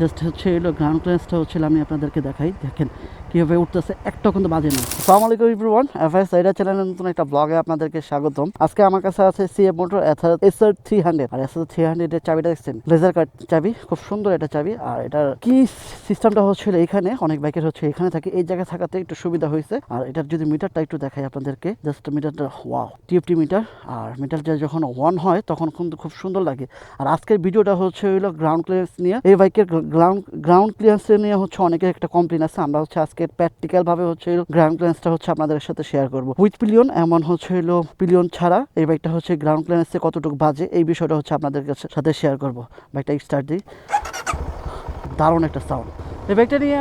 Just হচ্ছে এলো ground ক্লিয়ারেন্সটা হচ্ছে, আমি আপনাদেরকে দেখাই। দেখেন কীভাবে উঠতেছে, একটা কিন্তু বাজে না। সালাম আলাইকুম ইভরিওয়ান এফআইএস সাইডা চ্যানেলের নতুন একটা ব্লগে আপনাদেরকে স্বাগতম। আজকে আমার কাছে আছে CF motor SR three hundred আর এস এসআর থ্রি হান্ড্রেডের চাবিটা দেখছেন? লেজার কাট চাবি, খুব সুন্দর একটা চাবি। আর এটার কি সিস্টেমটা হচ্ছিল এখানে? অনেক বাইকের হচ্ছে এখানে থাকে, এই জায়গায় থাকাতে একটু সুবিধা হয়েছে। আর এটার যদি মিটারটা একটু দেখাই আপনাদেরকে জাস্ট মিটারটা ওয়াও টিএফটি মিটার আর মিটারটা যখন ওয়ান হয়, তখন কিন্তু খুব সুন্দর লাগে। আর আজকের ভিডিওটা হচ্ছে হইল গ্রাউন্ড ক্লিয়ারেন্স নিয়ে। এই বাইকের গ্রাউন্ড গ্রাউন্ড ক্লিয়ারেন্স নিয়ে হচ্ছে অনেকের একটা কমপ্লেন আছে। আমরা হচ্ছে আজকে প্র্যাকটিক্যাল ভাবে হচ্ছে গ্রাউন্ড ক্লিয়ারেন্সটা হচ্ছে আপনাদের সাথে শেয়ার করব। উইথ পিলিয়ন এমন হচ্ছে হলো পিলিয়ন ছাড়া এই বাইকটা হচ্ছে গ্রাউন্ড ক্লিয়ারেন্সে কতটুকু বাজে এই বিষয়টা হচ্ছে আপনাদের সাথে শেয়ার করব। বাইকটা স্টার্ট দিই। দারুণ একটা সাউন্ড এই বাইকটা নিয়ে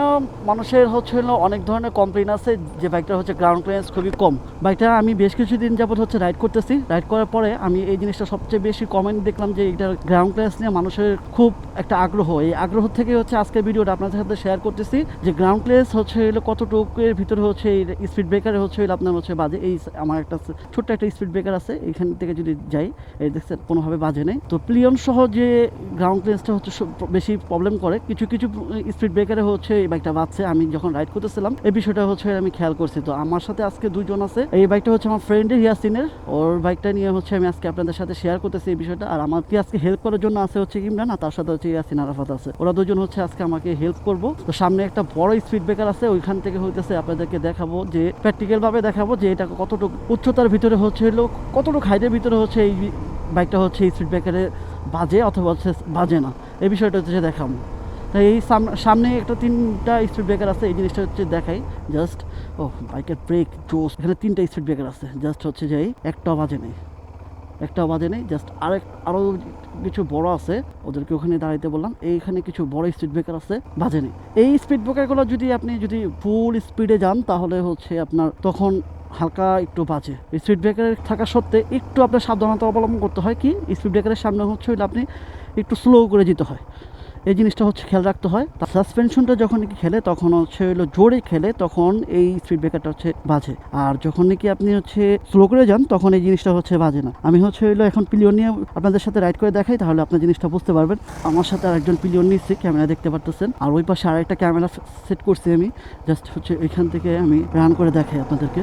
মানুষের হচ্ছে অনেক ধরনের কমপ্লেন আছে। যে বাইকটা হচ্ছে গ্রাউন্ড ক্লিয়ারেন্স খুবই কম। বাইকটা আমি বেশ কিছুদিন যাবত হচ্ছে রাইড করতেছি। রাইড করার পরে আমি এই জিনিসটা সবচেয়ে বেশি কমেন্ট দেখলাম যে এটার গ্রাউন্ড ক্লিয়ারেন্স নিয়ে মানুষের খুব একটা আগ্রহ। এই আগ্রহ থেকে হচ্ছে আজকের ভিডিওটা আপনাদের সাথে শেয়ার করতেছি যে গ্রাউন্ড ক্লিয়ারেন্স হচ্ছে হলো কতটুকুর ভিতরে হচ্ছে এই স্পিড ব্রেকারে হচ্ছে হলো আপনার হচ্ছে বাজে। এই আমার একটা ছোট্ট একটা স্পিড ব্রেকার আছে। এখান থেকে যদি যাই, এই দেখছেন, কোনোভাবে বাজে নেই। তো প্লিয়ন সহ যে গ্রাউন্ড ক্লিয়ারেন্সটা হচ্ছে বেশি প্রবলেম করে, কিছু কিছু স্পিড ব্রেকারে হচ্ছে, এই বাইকটা বাজছে আমি যখন রাইড করতেছিলাম, এই বিষয়টা হচ্ছে আমি খেয়াল করছি। তো আমার সাথে আজকে দুজন আছে। এই বাইকটা হচ্ছে আমার ফ্রেন্ডের ইয়াসিনের। ওর বাইকটা নিয়ে হচ্ছে আমি আজকে আপনাদের সাথে শেয়ার করতেছি এই বিষয়টা। আর আমাকে আজকে হেল্প করার জন্য আছে হচ্ছে ইমরান, আর তার সাথে হচ্ছে ইয়াসিন আরাফাত আছে। ওরা দুজন হচ্ছে আজকে আমাকে হেল্প করব। তো সামনে একটা বড় স্পিড ব্রেকার আছে, ওইখান থেকে হইতেছে আপনাদেরকে দেখাবো যে প্র্যাকটিক্যাল ভাবে দেখাবো যে এটা কতটুকু উচ্চতার ভিতরে হচ্ছে কতটুকু হাইটের ভিতরে হচ্ছে এই বাইকটা হচ্ছে স্পিড ব্রেকারে বাজে অথবা হচ্ছে বাজে না। এই বিষয়টা হচ্ছে দেখাবো। তাই এই সাম- সামনে একটা তিনটা স্পিড ব্রেকার আছে, এই জিনিসটা হচ্ছে দেখাই। জাস্ট ও বাইকের ব্রেক জোস এখানে তিনটা স্পিড ব্রেকার আছে। জাস্ট হচ্ছে যে একটা বাজে নেই। একটা বাজে নেই জাস্ট আরেক আরও কিছু বড় আছে, ওদেরকে ওখানে দাঁড়াইতে বললাম। এইখানে কিছু বড় স্পিড ব্রেকার আছে, বাজে নেই। এই স্পিড ব্রেকারগুলো যদি আপনি যদি ফুল স্পিডে যান, তাহলে হচ্ছে আপনার তখন হালকা একটু বাজে। স্পিড ব্রেকারের থাকা সত্ত্বে একটু আপনার সাবধানতা অবলম্বন করতে হয় কি? স্পিড ব্রেকারের সামনে হচ্ছে আপনি একটু স্লো করে যেতে হয়। এই জিনিসটা হচ্ছে খেয়াল রাখতে হয়। তার সাসপেনশনটা যখন নাকি খেলে, তখন হচ্ছে হলো জোরে খেলে, তখন এই স্পিড ব্রেকারটা হচ্ছে বাজে। আর যখন নাকি আপনি হচ্ছে স্লো করে যান, তখন এই জিনিসটা হচ্ছে বাজে না। আমি হচ্ছে হলো এখন পিলিয়ন নিয়ে আপনাদের সাথে রাইড করে দেখাই, তাহলে আপনার জিনিসটা বুঝতে পারবেন। আমার সাথে আরেকজন পিলিয়ন নিচ্ছে, ক্যামেরা দেখতে পারতেছেন। আর ওই পাশে আরেকটা ক্যামেরা সেট করছি আমি। জাস্ট হচ্ছে এখান থেকে আমি রান করে দেখাই আপনাদেরকে।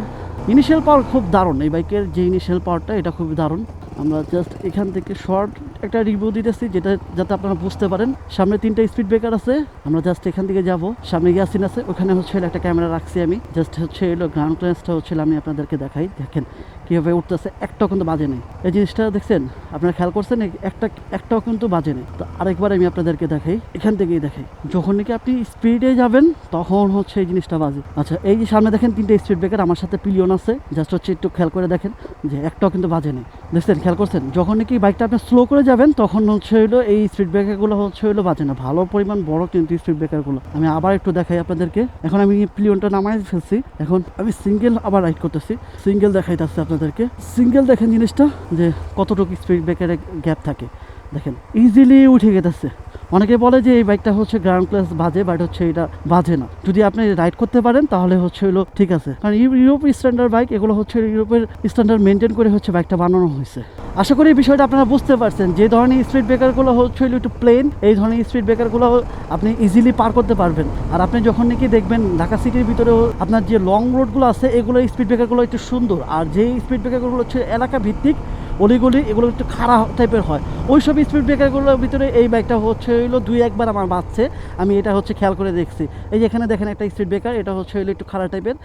ইনিশিয়াল পাওয়ার খুব দারুণ। এই বাইকের যে ইনিশিয়াল পাওয়ারটা এটা খুব দারুণ। আমরা জাস্ট এখান থেকে শর্ট একটা রিভিউ দিতেছি যেটা যাতে আপনারা বুঝতে পারেন। সামনে তিনটা স্পিড ব্রেকার আছে, আমরা জাস্ট এখান থেকে যাব। সামনে ইয়াসিন আছে, ওখানে হচ্ছে একটা ক্যামেরা রাখছি আমি। জাস্ট হচ্ছে এলো গ্রাউন্ড ক্লাসটা হচ্ছে আমি আপনাদেরকে দেখাই। দেখেন কীভাবে উঠতেছে একটাও কিন্তু বাজে নেই। এই জিনিসটা দেখছেন? আপনারা খেয়াল করছেন? একটা, একটাও কিন্তু বাজে নেই। তো আরেকবার আমি আপনাদেরকে দেখাই, এখান থেকেই দেখাই। যখন নাকি আপনি স্পিডে যাবেন, তখন হচ্ছে এই জিনিসটা বাজে। আচ্ছা এই যে সামনে দেখেন তিনটে স্পিড ব্রেকার, আমার সাথে পিলিয়ন আছে। জাস্ট হচ্ছে একটু খেয়াল করে দেখেন যে একটাও কিন্তু বাজে নেই। দেখছেন? খেয়াল করছেন? যখন নাকি বাইকটা আপনি স্লো করে যাবেন, তখন হচ্ছে হলো এই স্পিড ব্রেকারগুলো হচ্ছে হলো বাজে না। ভালো পরিমাণ বড় কিন্তু স্পিড ব্রেকারগুলো। আমি আবার একটু দেখাই আপনাদেরকে। এখন আমি পিলিয়নটা নামাই ফেলছি। এখন আমি সিঙ্গেল আবার রাইড করতেছি। সিঙ্গেল দেখাইতেছি আপনাদেরকে। সিঙ্গেল দেখেন জিনিসটা যে কতটুকু স্পিড ব্রেকারের গ্যাপ থাকে। দেখেন ইজিলি উঠে গেতেছে অনেকে বলে যে এই বাইকটা হচ্ছে গ্রাউন্ড ক্লাস বাজে বাট হচ্ছে এটা বাজে না। যদি আপনি রাইড করতে পারেন, তাহলে হচ্ছে হলো ঠিক আছে। কারণ ইউ- ইউরোপ স্ট্যান্ডার্ড বাইক এগুলো হচ্ছে ইউরোপের স্ট্যান্ডার্ড মেনটেন করে হচ্ছে বাইকটা বানানো হয়েছে। আশা করি এই বিষয়টা আপনারা বুঝতে পারছেন যে ধরনের স্পিড ব্রেকারগুলো হচ্ছে হলো একটু প্লেন এই ধরনের স্পিড ব্রেকারগুলো আপনি ইজিলি পার করতে পারবেন। আর আপনি যখন নাকি দেখবেন ঢাকা সিটির ভিতরে আপনার যে লং রোডগুলো আছে, এগুলো স্পিড ব্রেকারগুলো একটু সুন্দর। আর যেই স্পিড ব্রেকারগুলো হচ্ছে এলাকা ভিত্তিক অলিগলি, এগুলো একটু খারাপ টাইপের হয়। ওই সব স্পিড ব্রেকারগুলোর ভিতরে এই বাইকটা হচ্ছে হইল দুই একবার আমার বাজছে আমি এটা হচ্ছে খেয়াল করে দেখছি। এই যে এখানে দেখেন একটা স্পিড ব্রেকার এটা হচ্ছে হইল একটু খারাপ টাইপের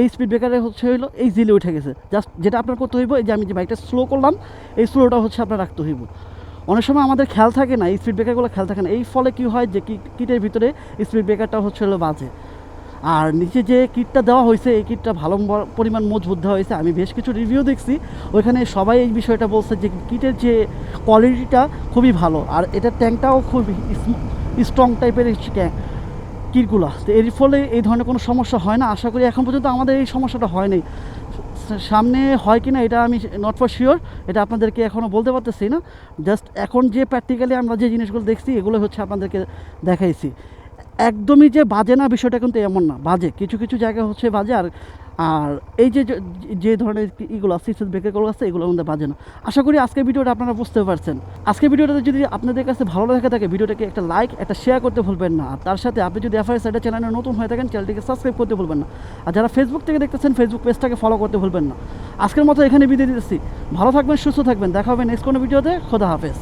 এই স্পিড ব্রেকারে হচ্ছে হইল এই জিলে উঠে গেছে। জাস্ট যেটা আপনার করতে হইব, এই যে আমি যে বাইকটা স্লো করলাম, এই স্লোটা হচ্ছে আপনার রাখতে হইব। অনেক সময় আমাদের খেয়াল থাকে না স্পিড ব্রেকারগুলো খেয়াল থাকে না। এই ফলে কী হয় যে কিটের ভিতরে স্পিড ব্রেকারটা হচ্ছে হলো বাজে। আর নিচে যে কিটটা দেওয়া হয়েছে, এই কিটটা ভালো পরিমাণ মজবুত দেওয়া হয়েছে। আমি বেশ কিছু রিভিউ দেখছি। ওইখানে সবাই এই বিষয়টা বলছে যে কিটের যে কোয়ালিটিটা খুবই ভালো। আর এটার ট্যাঙ্কটাও খুব স্ট্রং টাইপের ট্যাঙ্ক কিটগুলো। তো এর ফলে এই ধরনের কোনো সমস্যা হয় না। আশা করি এখন পর্যন্ত আমাদের এই সমস্যাটা হয়নি সা- সামনে হয় কি না এটা আমি নট ফর শিওর এটা আপনাদেরকে এখনও বলতে পারতেছি না। জাস্ট এখন যে প্র্যাকটিক্যালি আমরা যে জিনিসগুলো দেখছি, এগুলো হচ্ছে আপনাদেরকে দেখাইছি। একদমই যে বাজে না বিষয়টা কিন্তু এমন না, বাজে। কিছু কিছু জায়গা হচ্ছে বাজে আর আর এই যে, যে- ধরনের ইগুলো সিসেস ব্রেকেরগুলো আছে, এগুলোর মধ্যে বাজে না। আশা করি আজকের ভিডিওটা আপনারা বুঝতে পারছেন। আজকের ভিডিওটাতে যদি আপনাদের কাছে ভালো লাগে থাকে, ভিডিওটাকে একটা লাইক, একটা শেয়ার করতে ভুলবেন না। আর তার সাথে আপনি যদি এফআইআর সাইডের চ্যানেলে নতুন হয়ে থাকেন চ্যানেলটিকে সাবস্ক্রাইব করতে ভুলবেন না। আর যারা ফেসবুক থেকে দেখতেছেন ফেসবুক পেজটাকে ফলো করতে ভুলবেন না। আজকের মতো এখানে বিদায় দিতেছি। ভালো থাকবেন, সুস্থ থাকবেন। দেখা হবে নেক্সট কোনো ভিডিওতে। খোদা হাফেজ।